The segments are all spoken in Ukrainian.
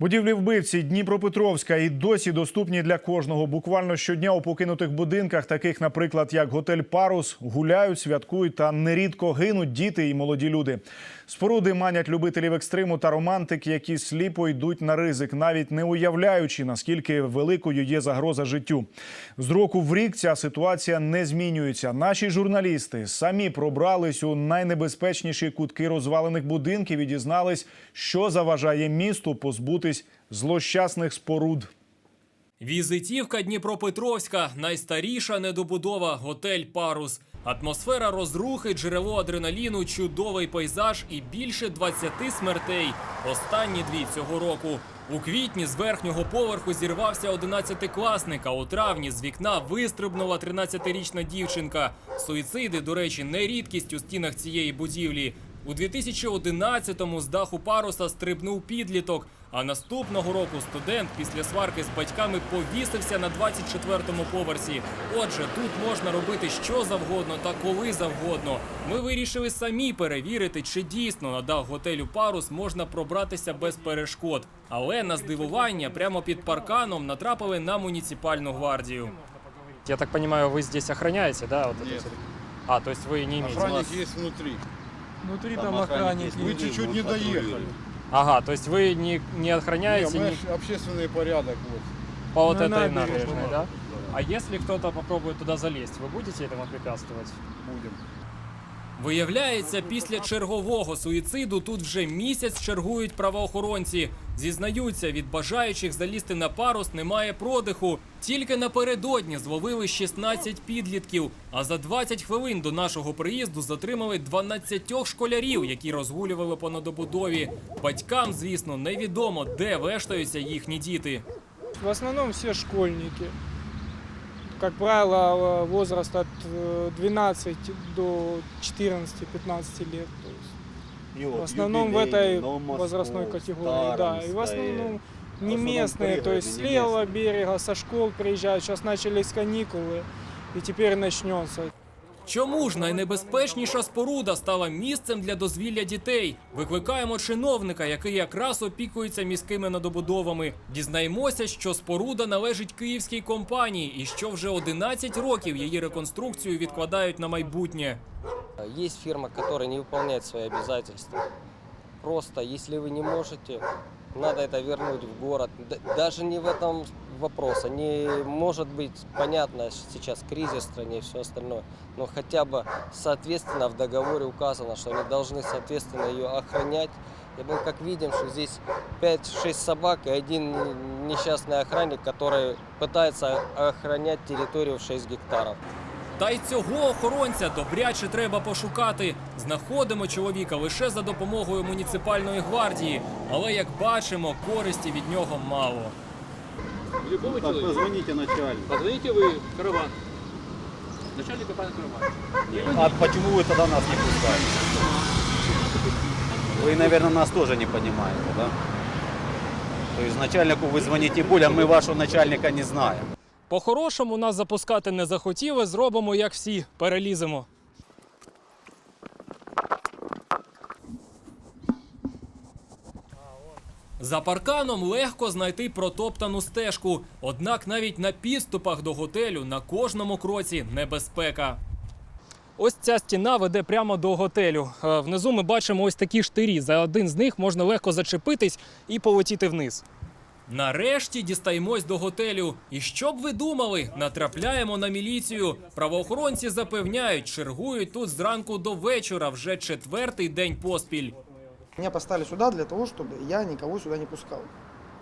Будівлі вбивці Дніпропетровська і досі доступні для кожного. Буквально щодня у покинутих будинках, таких, наприклад, як готель Парус, гуляють, святкують та нерідко гинуть діти і молоді люди. Споруди манять любителів екстриму та романтик, які сліпо йдуть на ризик, навіть не уявляючи наскільки великою є загроза життю. З року в рік ця ситуація не змінюється. Наші журналісти самі пробрались у найнебезпечніші кутки розвалених будинків і дізнались, що заважає місту позбутись злощасних споруд. Візитівка Дніпропетровська, найстаріша недобудова, готель Парус. Атмосфера розрухи, джерело адреналіну, чудовий пейзаж і більше 20 смертей. Останні дві цього року. У квітні з верхнього поверху зірвався 11-класник, а у травні з вікна вистрибнула 13-річна дівчинка. Суїциди, до речі, не рідкість у стінах цієї будівлі. У 2011-му з даху паруса стрибнув підліток, а наступного року студент після сварки з батьками повісився на 24-му поверсі. Отже, тут можна робити що завгодно та коли завгодно. Ми вирішили самі перевірити, чи дійсно на дах готелю Парус можна пробратися без перешкод. Але на здивування прямо під парканом натрапили на муніципальну гвардію. Я так понимаю, вы здесь охраняете, да? Вот эту Нет. территорию? А, то есть вы не имеете... Охранник есть внутри. Внутри там, Там охранник. охранник есть. Вы есть. чуть-чуть не доехали. Ага, то есть вы не, не Не, охраняете мы ни ш- общественный порядок. Вот. по вот на этой набережной, набережной, да? А если кто-то попробует туда залезть, вы будете этому препятствовать? Будем. Виявляється, після чергового суїциду тут вже місяць чергують правоохоронці. Зізнаються, від бажаючих залізти на парус немає продиху. Тільки напередодні зловили 16 підлітків. А за 20 хвилин до нашого приїзду затримали 12 школярів, які розгулювали по недобудові. Батькам, звісно, невідомо, де вештаються їхні діти. В основном все школьники. Как правило, возраст от э, 12 до 14-15 лет. То есть в основном в этой возрастной категории, да. И в основном не местные, то есть с левого берега, со школ приезжают. Сейчас начались каникулы, и теперь начнется. Чому ж найнебезпечніша споруда стала місцем для дозвілля дітей? Викликаємо чиновника, який якраз опікується міськими надобудовами. Дізнаємося, що споруда належить київській компанії і що вже 11 років її реконструкцію відкладають на майбутнє. Есть фирма, которая не выполняет свои обязательства. Просто, если вы не можете, надо это вернуть в город. Даже не в этом вопрос. Не может быть понятно, сейчас кризис в стране и все остальное. Но хотя бы, соответственно, в договоре указано, что они должны, соответственно, ее охранять. И мы как видим, что здесь 5-6 собак и один не- несчастный охранник, который пытается охранять территорию в 6 гектаров. Та й цього охоронця добряче треба пошукати. Знаходимо чоловіка лише за допомогою муніципальної гвардії, але як бачимо, користі від нього мало. Любого Так, человека. позвоните начальнику. Позвоните вы в караван. Начальник компании караван. А почему вы тогда нас не пускаете? Вы, наверное, нас тоже не понимаете, да? То есть начальнику вы звоните более, мы вашего начальника не знаем. По-хорошому нас запускати не захотіли, зробимо як всі, переліземо. За парканом легко знайти протоптану стежку, однак навіть на підступах до готелю на кожному кроці небезпека. Ось ця стіна веде прямо до готелю. Е, Внизу ми бачимо ось такі штирі. За один з них можна легко зачепитись і полетіти вниз. Нарешті дістаємось до готелю. І що б ви думали, натрапляємо на міліцію. Правоохоронці запевняють, чергують тут зранку до вечора, вже четвертий день поспіль. Меня поставили сюда для того, чтобы я никого сюда не пускал.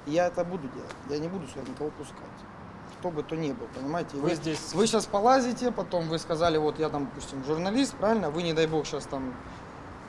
И я это буду делать. Я не буду сюда никого пускать. Кто бы то ни был, понимаете? И Ви здесь вы сейчас полазите, потом вы сказали, вот я там, допустим, журналист, правильно? Вы, не дай бог, сейчас там,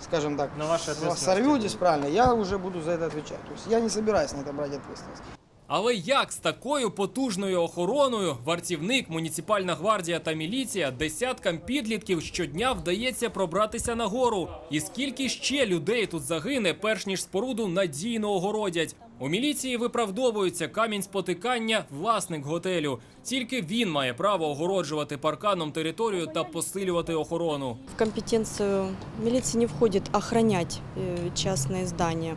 скажем так, На вашей сорветесь, правильно? Я уже буду за это отвечать. То есть я не собираюсь на это брать ответственность. Але як з такою потужною охороною вартівник, муніципальна гвардія та міліція десяткам підлітків щодня вдається пробратися на гору? І скільки ще людей тут загине, перш ніж споруду надійно огородять? У міліції виправдовується камінь спотикання власник готелю. Тільки він має право огороджувати парканом територію та посилювати охорону. В компетенцию милиции не входит охранять э, частные здания.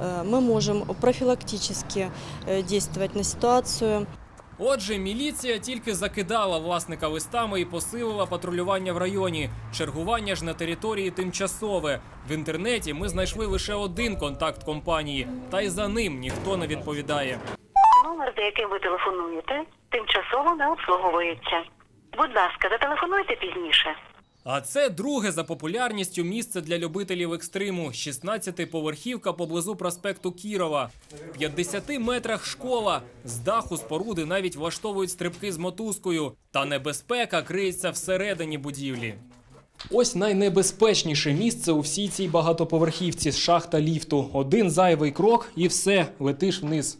Э, Мы можем профилактически э, действовать на ситуацию. Отже, міліція тільки закидала власника листами і посилила патрулювання в районі. Чергування ж на території тимчасове. В інтернеті ми знайшли лише один контакт компанії, та й за ним ніхто не відповідає. Номер, за яким ви телефонуєте, тимчасово не обслуговується. Будь ласка, зателефонуйте пізніше. А це друге за популярністю місце для любителів екстриму. 16-поверхівка поблизу проспекту Кірова. В 50 метрах школа. З даху споруди навіть влаштовують стрибки з мотузкою. Та небезпека криється всередині будівлі. Ось найнебезпечніше місце у всій цій багатоповерхівці шахта ліфту. Один зайвий крок і все, летиш вниз.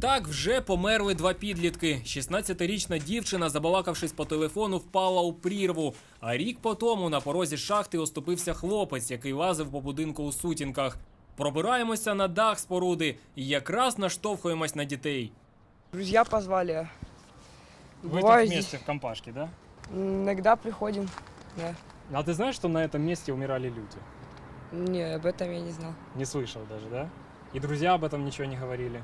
Так вже померли два підлітки. 16-річна дівчина, забалакавшись по телефону, впала у прірву. А рік по тому на порозі шахти оступився хлопець, який лазив по будинку у сутінках. Пробираємося на дах споруди і якраз наштовхуємось на дітей. Друзья позвали. Вы Бывает тут вместе в компашке, да? Иногда приходим. Да. А ты знаешь, что на этом месте умирали люди? Не, об этом я не знал. Не слышал даже, да? И друзья об этом ничего не говорили.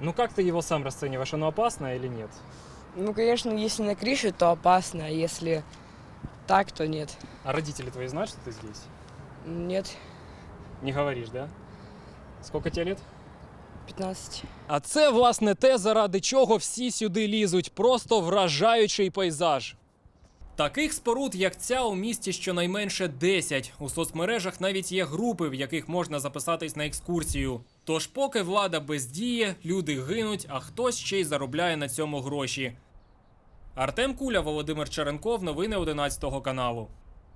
Ну как ты его сам расцениваешь? Оно опасно или нет? Ну, конечно, если на крыше, то опасно, а если так, то нет. А родители твои знают, что ты здесь? Нет, Не говоришь, да? Сколько тебе лет? 15. А це, власне, те, заради чого всі сюди лізуть. Просто вражаючий пейзаж. Таких споруд, як ця, у місті щонайменше 10. У соцмережах навіть є групи, в яких можна записатись на екскурсію. Тож, поки влада бездіє, люди гинуть, а хтось ще й заробляє на цьому гроші. Артем Куля, Володимир Черенков, новини 11 каналу.